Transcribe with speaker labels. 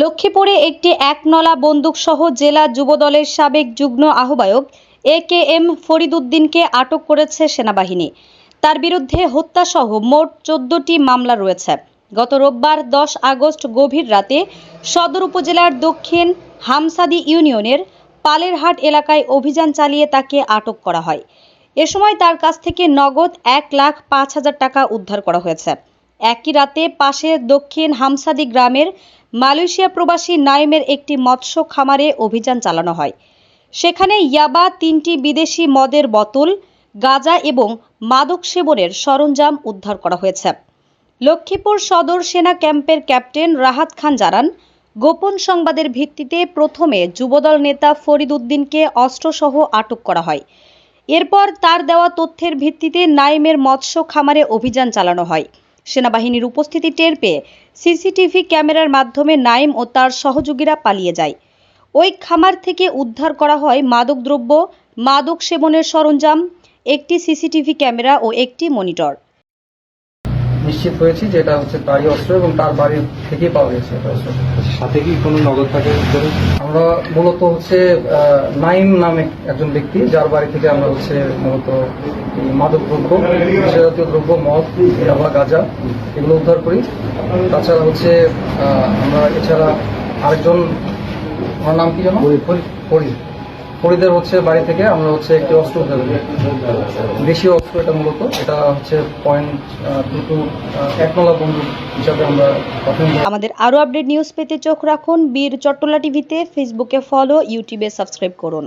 Speaker 1: লক্ষ্মীপুরে একটি একনলা বন্দুকসহ জেলা যুবদলের সাবেক যুগ্ম আহ্বায়ক এ কে এম ফরিদুদ্দিনকে আটক করেছে সেনাবাহিনী। তার বিরুদ্ধে হত্যাসহ মোট চোদ্দটি মামলা রয়েছে। গত রোববার দশ আগস্ট গভীর রাতে সদর উপজেলার দক্ষিণ হামসাদি ইউনিয়নের পালেরহাট এলাকায় অভিযান চালিয়ে তাকে আটক করা হয়। এ সময় তার কাছ থেকে নগদ এক লাখ পাঁচ হাজার টাকা উদ্ধার করা হয়েছে। একই রাতে পাশে দক্ষিণ হামসাদি গ্রামের মালয়েশিয়া প্রবাসী নাইমের একটি মৎস্য খামারে অভিযান চালানো হয়। সেখানে ইয়াবা তিনটি বিদেশি মদের বোতল, গাঁজা এবং মাদক সেবনের সরঞ্জাম উদ্ধার করা হয়েছে। লক্ষ্মীপুর সদর সেনা ক্যাম্পের ক্যাপ্টেন রাহাত খান জানান, গোপন সংবাদের ভিত্তিতে প্রথমে যুবদল নেতা ফরিদ উদ্দিনকে অস্ত্রসহ আটক করা হয়। এরপর তার দেওয়া তথ্যের ভিত্তিতে নাইমের মৎস্য খামারে অভিযান চালানো হয়। সেনাবাহিনীর উপস্থিতি টের পেয়ে সিসিটিভি ক্যামেরার মাধ্যমে নাইম ও তার সহযোগীরা পালিয়ে যায়। ওই খামার থেকে উদ্ধার করা হয় মাদকদ্রব্য, মাদক সেবনের সরঞ্জাম, একটি সিসিটিভি ক্যামেরা ও একটি মনিটর।
Speaker 2: নিশ্চিত হয়েছি যে এটা হচ্ছে তারই অস্ত্র এবং তার বাড়ির থেকেই পাওয়া গেছে এটা অস্ত্র।
Speaker 3: সাথে কি কোনো নগদ থাকে
Speaker 2: আমরা মূলত হচ্ছে নাইম নামে একজন ব্যক্তি যার বাড়ি থেকে আমরা হচ্ছে মূলত মাদক দ্রব্য জাতীয় দ্রব্য মদ ইয়াবা গাঁজা এগুলো উদ্ধার করি। তাছাড়া হচ্ছে আমরা এছাড়া আরেকজন আমার নাম কি জানো ফরিদ। ফরিদের হচ্ছে বাড়ি থেকে আমরা হচ্ছে একটি অস্ত্র উদ্ধার করি। দেশীয় অস্ত্র এটা মূলত। এটা হচ্ছে পয়েন্ট টু টু একনলা বন্দুক হিসাবে আমরা
Speaker 1: আমাদের আরও আপডেট নিউজ পেতে চোখ রাখুন বীর চট্টলা টিভিতে। ফেসবুকে ফলো, ইউটিউবে সাবস্ক্রাইব করুন।